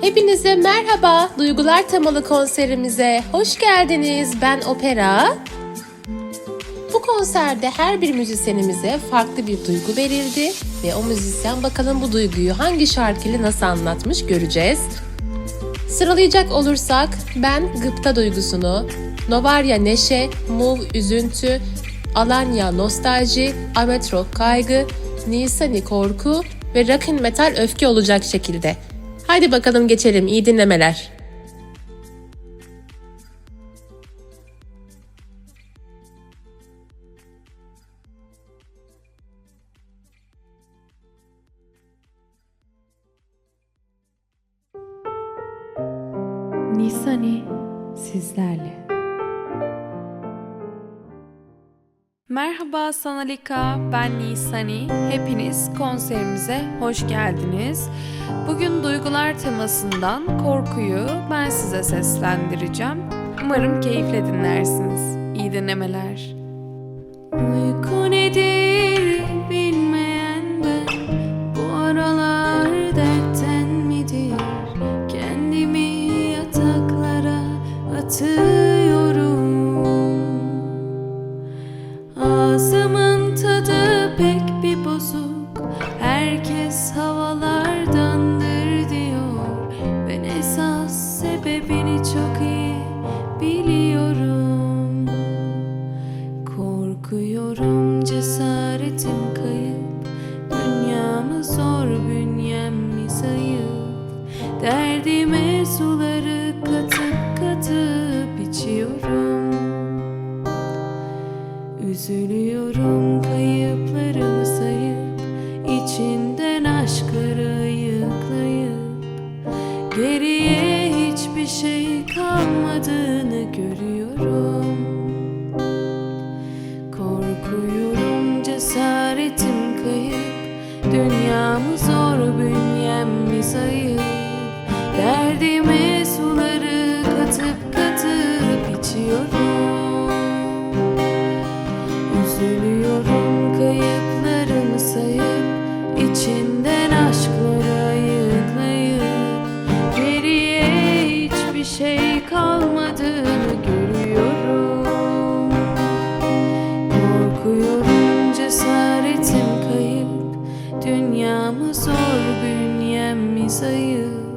Hepinize merhaba. Duygular temalı konserimize hoş geldiniz. Ben Opera. Bu konserde her bir müzisyenimize farklı bir duygu verildi ve o müzisyen bakalım bu duyguyu hangi şarkıyla nasıl anlatmış göreceğiz. Sıralayacak olursak ben gıpta duygusunu, Novarya neşe, Move üzüntü, Alanya nostalji, Ahmet Rock kaygı, Nisani korku ve Rock'n Metal öfke olacak şekilde. Haydi bakalım geçelim iyi dinlemeler. Nisani sizlerle. Merhaba Sanalika, ben Nisani. Hepiniz konserimize hoş geldiniz. Bugün duygular temasından korkuyu ben size seslendireceğim. Umarım keyifle dinlersiniz. İyi dinlemeler. Uyku zayıf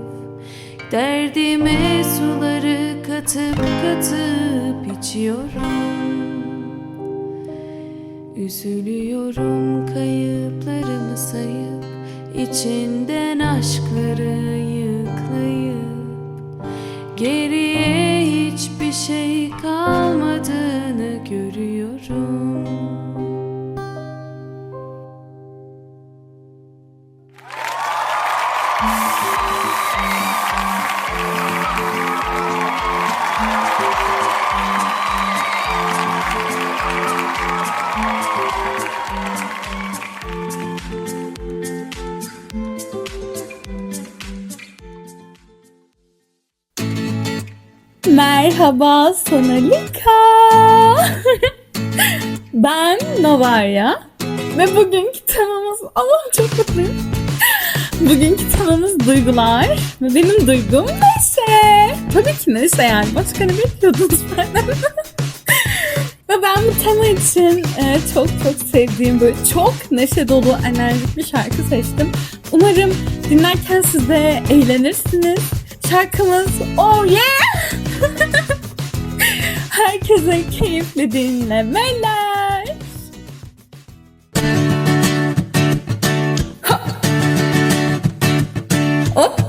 Derdime suları katıp katıp içiyorum. Üzülüyorum kayıplarımı sayıp içinden aşkları yıklayıp Geriye Merhaba Sonalika. ben Novarya ve bugünkü temamız Allah'ım çok mutluyum. Bugünkü temamız duygular ve benim duygum neşe. Tabii ki neşe yani. Başka ne bekliyordunuz benden? ve ben bu tema için e, çok çok sevdiğim böyle çok neşe dolu enerjik bir şarkı seçtim. Umarım dinlerken siz de eğlenirsiniz. Şarkımız Oh Yeah! Herkese keyifli dinlemeler. Ha. Hop.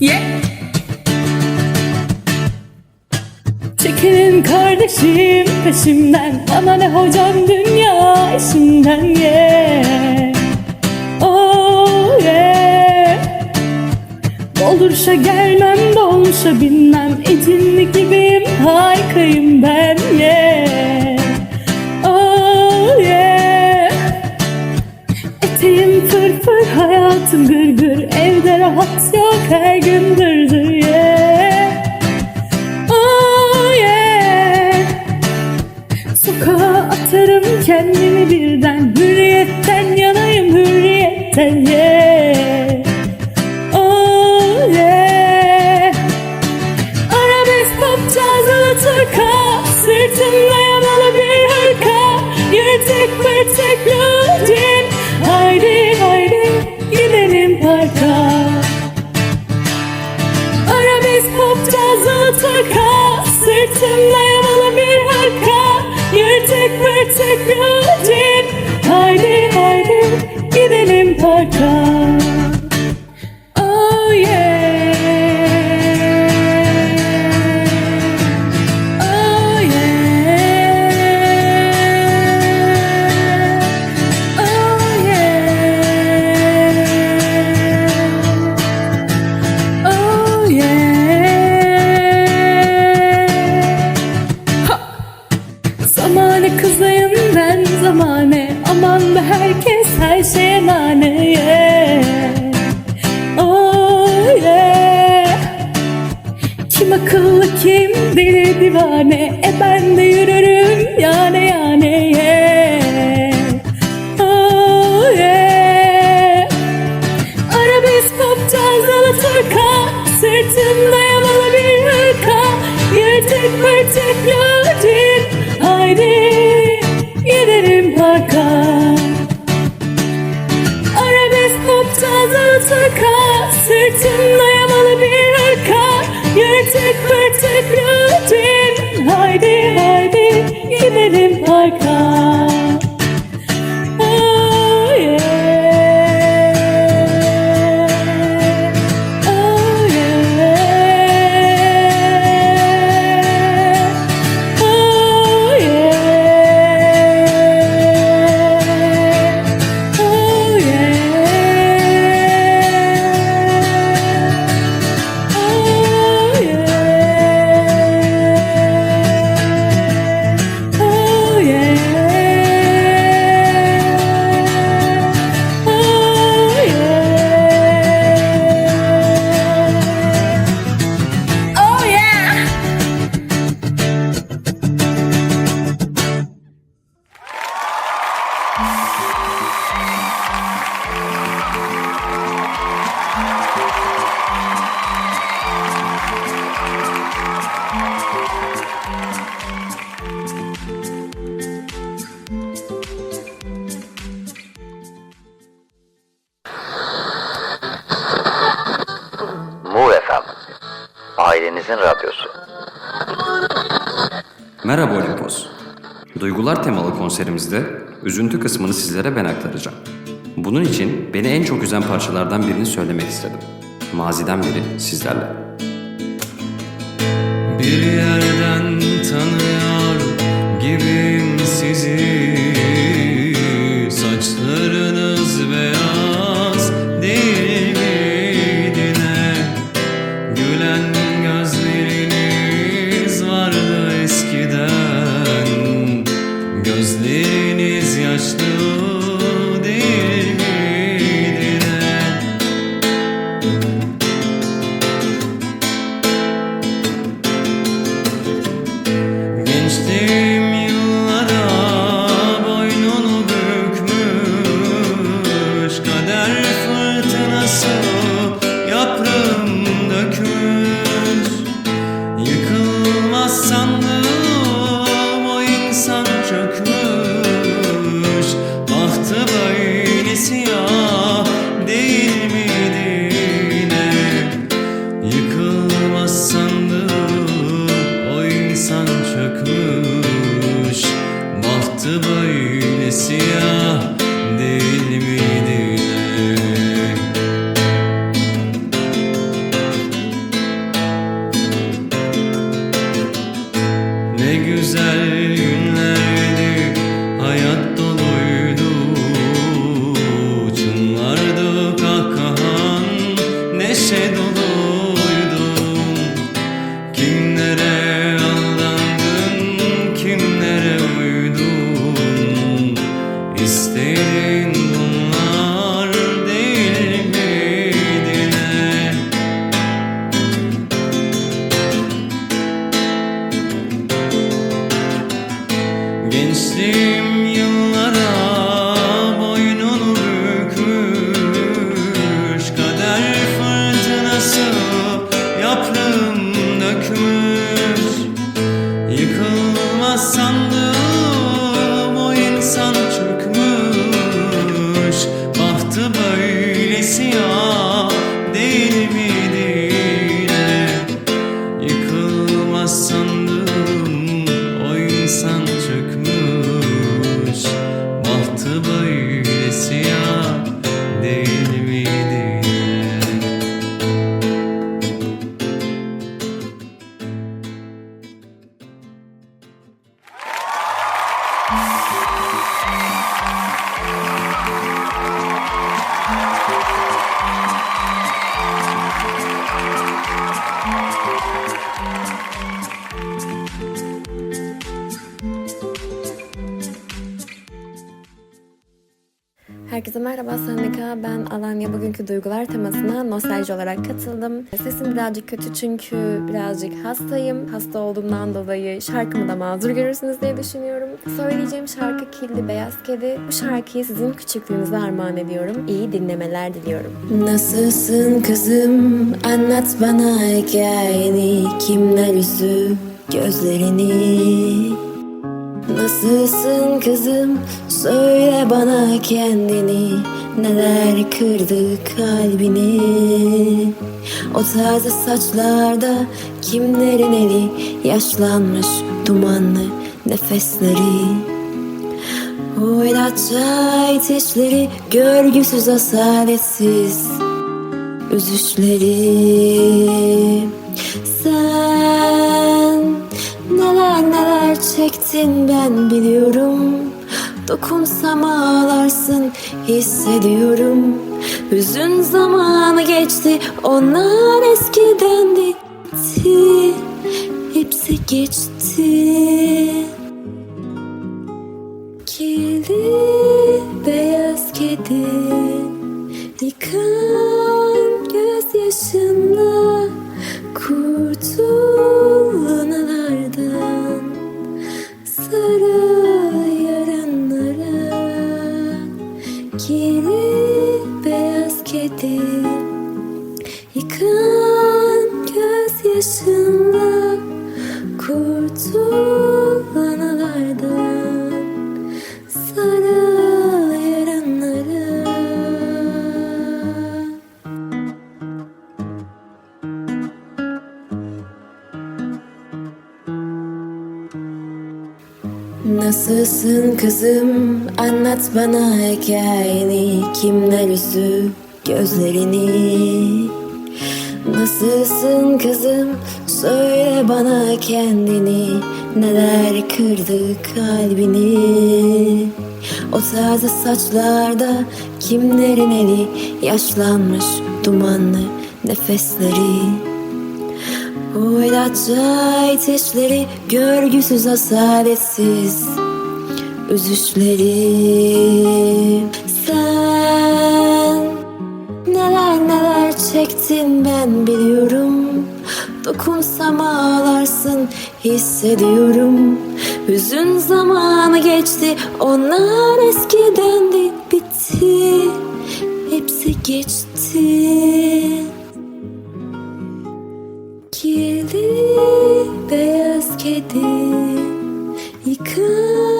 Yeah. Çekilin kardeşim peşimden Bana ne hocam dünya işimden yeah. Olursa gelmem de olsa bilmem Etinli gibiyim harikayım ben yeah. Oh yeah Eteğim fır fır hayatım gır gır Evde rahat yok her gün dırdır yeah. Oh yeah Sokağa atarım kendimi birden Hürriyetten yanayım hürriyetten yeah. konserimizde üzüntü kısmını sizlere ben aktaracağım. Bunun için beni en çok üzen parçalardan birini söylemek istedim. Maziden biri sizlerle. Bir yerden tanı merhaba Sendika. Ben Alanya bugünkü duygular temasına nostalji olarak katıldım. Sesim birazcık kötü çünkü birazcık hastayım. Hasta olduğumdan dolayı şarkımı da mazur görürsünüz diye düşünüyorum. Söyleyeceğim şarkı Killi Beyaz Kedi. Bu şarkıyı sizin küçüklüğünüze armağan ediyorum. İyi dinlemeler diliyorum. Nasılsın kızım? Anlat bana hikayeni. Kimler üzdü gözlerini? Nasılsın kızım? Söyle bana kendini. Neler kırdı kalbini? O taze saçlarda kimlerin eli? Yaşlanmış dumanlı nefesleri. O ilaçça ateşleri Görgüsüz asaletsiz üzüşleri. Sen neler neler çektin ben biliyorum. Dokunsam ağlarsın hissediyorum. Hüzün zamanı geçti onlar eskiden bitti. Hepsi geçti. Kirli beyaz kedi Yıkan gözyaşınla Kurtul kızım anlat bana hikayeni. Kimler üzdü gözlerini? Nasılsın kızım? Söyle bana kendini. Neler kırdı kalbini? O taze saçlarda kimlerin eli? Yaşlanmış dumanlı nefesleri. O ilaçça ateşleri Görgüsüz asaletsiz Üzüşleri Sen Neler neler çektin ben biliyorum. Dokunsam ağlarsın hissediyorum. Hüzün zamanı geçti onlar eskiden bitti. Hepsi geçti. Kirli beyaz kedi Yıkan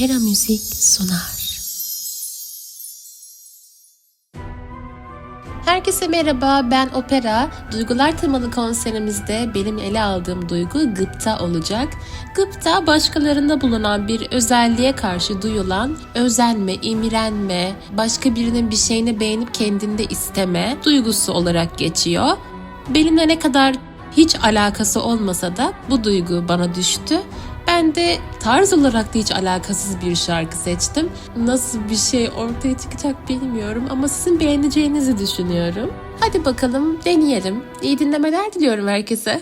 Opera müzik sunar. Herkese merhaba, ben Opera. Duygular temalı konserimizde benim ele aldığım duygu gıpta olacak. Gıpta, başkalarında bulunan bir özelliğe karşı duyulan özenme, imrenme, başka birinin bir şeyini beğenip kendinde isteme duygusu olarak geçiyor. Benimle ne kadar hiç alakası olmasa da bu duygu bana düştü. Ben de tarz olarak da hiç alakasız bir şarkı seçtim. Nasıl bir şey ortaya çıkacak bilmiyorum ama sizin beğeneceğinizi düşünüyorum. Hadi bakalım deneyelim. İyi dinlemeler diliyorum herkese.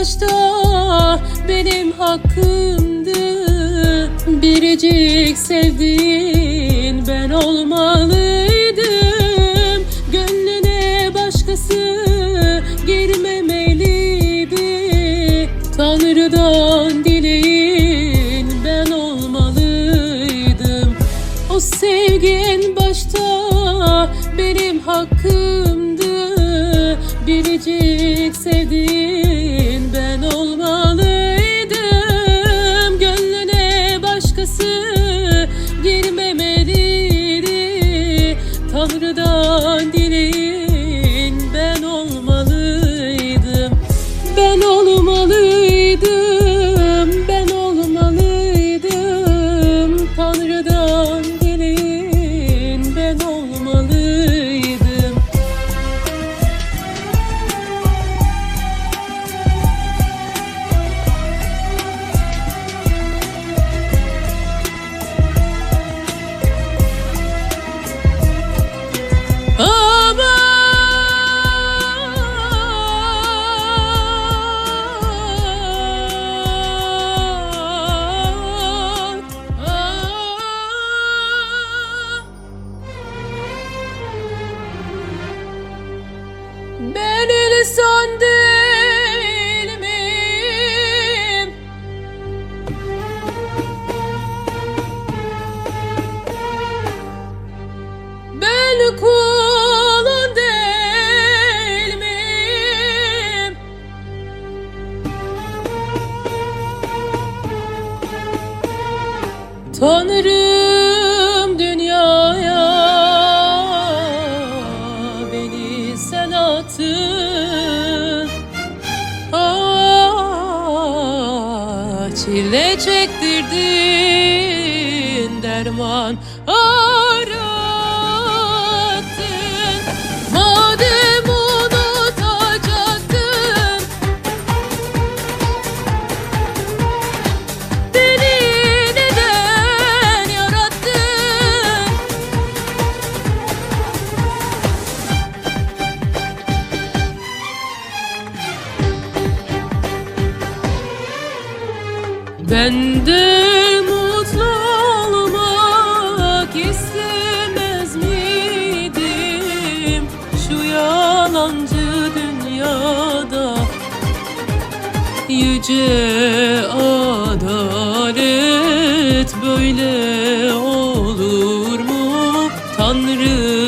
Başta benim hakkımdı. Biricik sevdiğin ben olmalıydım. Gönlüne başkası girmemeliydi. Tanrı'dan Tanrım Yüce adalet böyle olur mu? Tanrı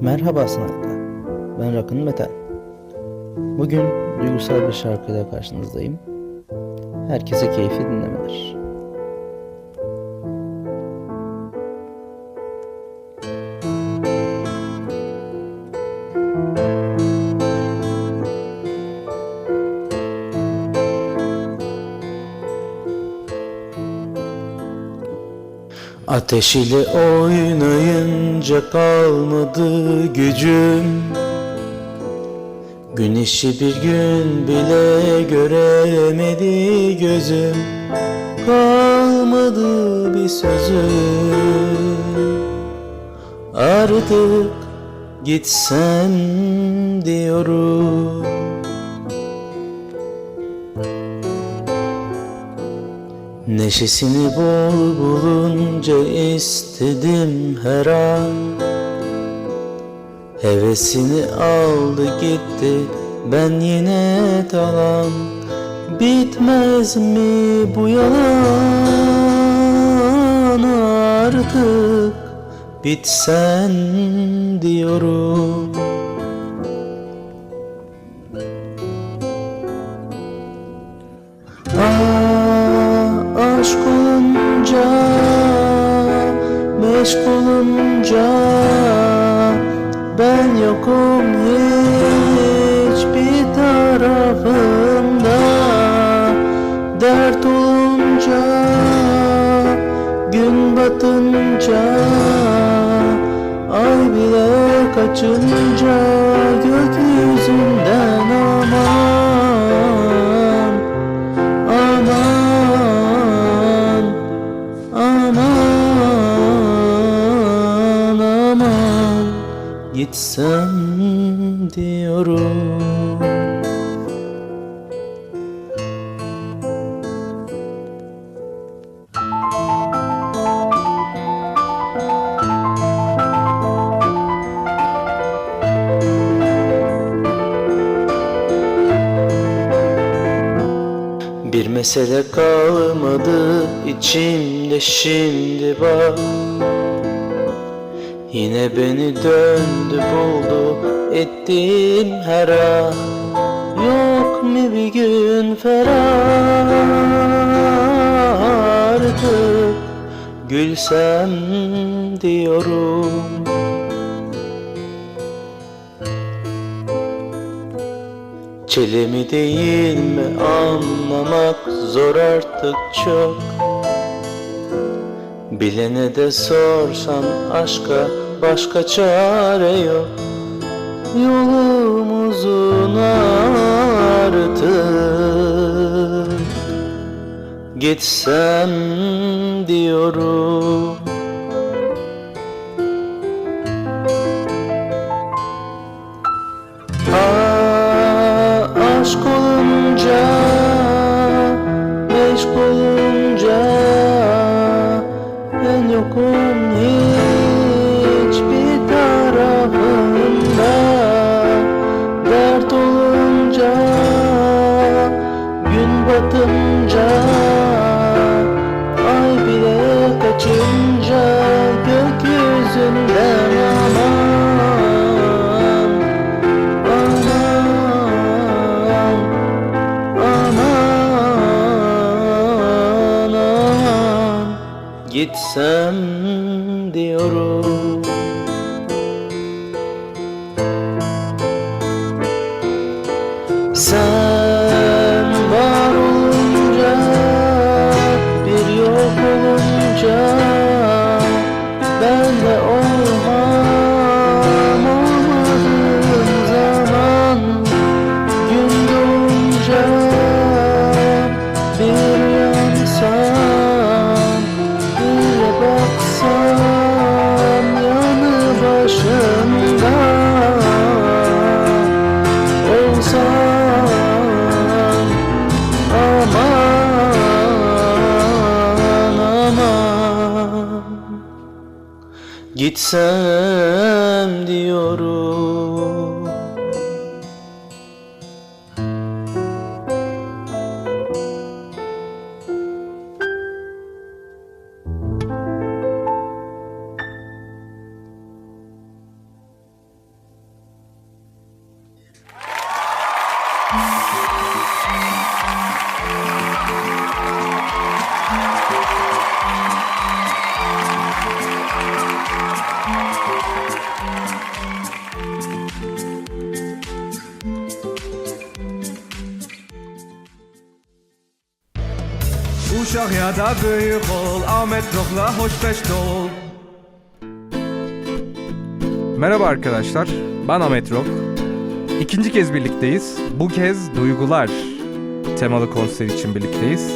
Merhaba Sınavda. Ben Rakın Metal. Bugün duygusal bir şarkıyla karşınızdayım. Herkese keyifli dinlemeler. Ateş ile oynayınca kalmadı gücüm. Güneşi bir gün bile göremedi gözüm. Kalmadı bir sözüm. Artık gitsen diyorum Neşesini bol bulunca istedim her an. Hevesini aldı gitti ben yine talan Bitmez mi bu yalan artık? Bitsen diyorum meşgul olunca ben yokum hiçbir tarafında dert olunca gün batınca ay bile kaçınca gökyüzünden Gitsem diyorum. Bir mesele kalmadı içimde şimdi bak Yine beni döndü buldu ettiğim her an. Yok mu bir gün ferah artık Gülsem diyorum. Çelemi değil mi anlamak zor artık çok. Bilene de sorsan aşka başka çare yok. Yolumuzun artık. Gitsem diyorum gün batınca ay bile kaçınca gökyüzünden aman Aman, aman, aman. Gitsem Gitsem uşaq ya da böyük ol Ahmet Rok'la hoşbeş ol Merhaba arkadaşlar, ben Ahmet Rock. İkinci kez birlikteyiz. Bu kez Duygular temalı konser için birlikteyiz.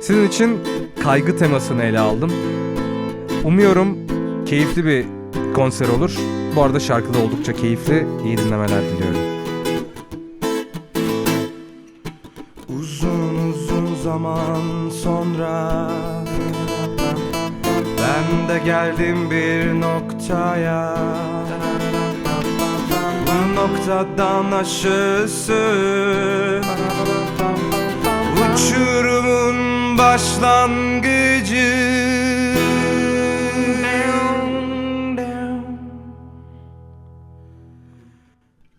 Sizin için kaygı temasını ele aldım. Umuyorum keyifli bir konser olur. Bu arada şarkı oldukça keyifli. İyi dinlemeler diliyorum. Zaman sonra. Ben de geldim bir noktaya. Bu noktadan aşağısı Uçurumun başlangıcı.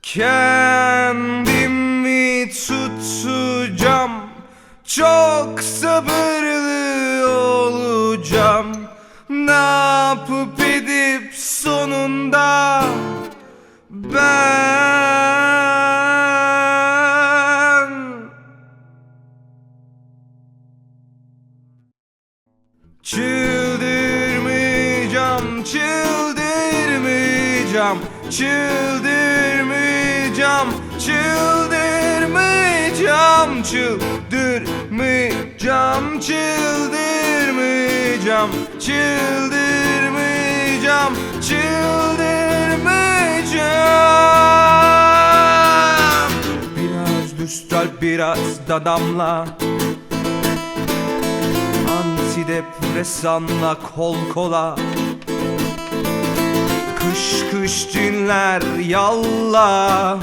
Kendimi Çok sabırlı olacağım. Ne yapıp edip sonunda Ben? Çıldırmayacağım, çıldırmayacağım, çıldırmayacağım, çıldırmayacağım, çıldırmayacağım, çıldırmayacağım, çıldırmayacağım. Biraz düstel, biraz dadamla. Antidepresanla kol kola. Kış kış cinler yalla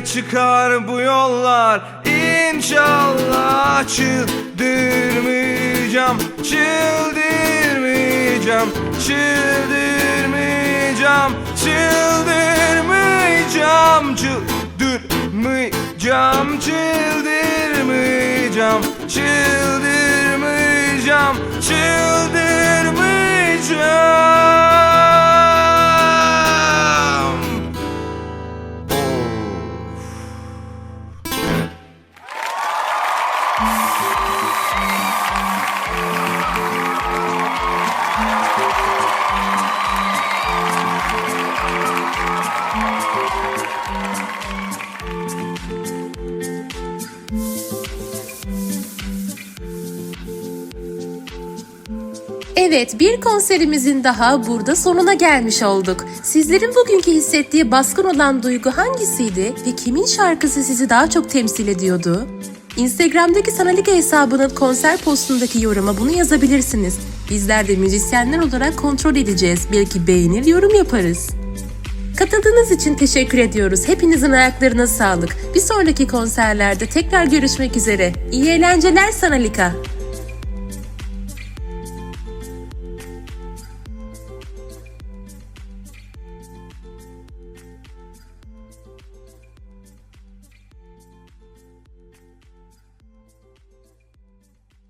Çıkar bu yollar. İnşallah çıldırmayacağım Çıldırmayacağım Çıldırmayacağım Çıldırmayacağım Çıldırmayacağım Çıldırmayacağım Çıldırmayacağım Çıldırmayacağım Evet, bir konserimizin daha burada sonuna gelmiş olduk. Sizlerin bugünkü hissettiği baskın olan duygu hangisiydi ve kimin şarkısı sizi daha çok temsil ediyordu? Instagram'daki Sanalika hesabının konser postundaki yoruma bunu yazabilirsiniz. Bizler de müzisyenler olarak kontrol edeceğiz. Belki beğenir, yorum yaparız. Katıldığınız için teşekkür ediyoruz. Hepinizin ayaklarına sağlık. Bir sonraki konserlerde tekrar görüşmek üzere. İyi eğlenceler Sanalika.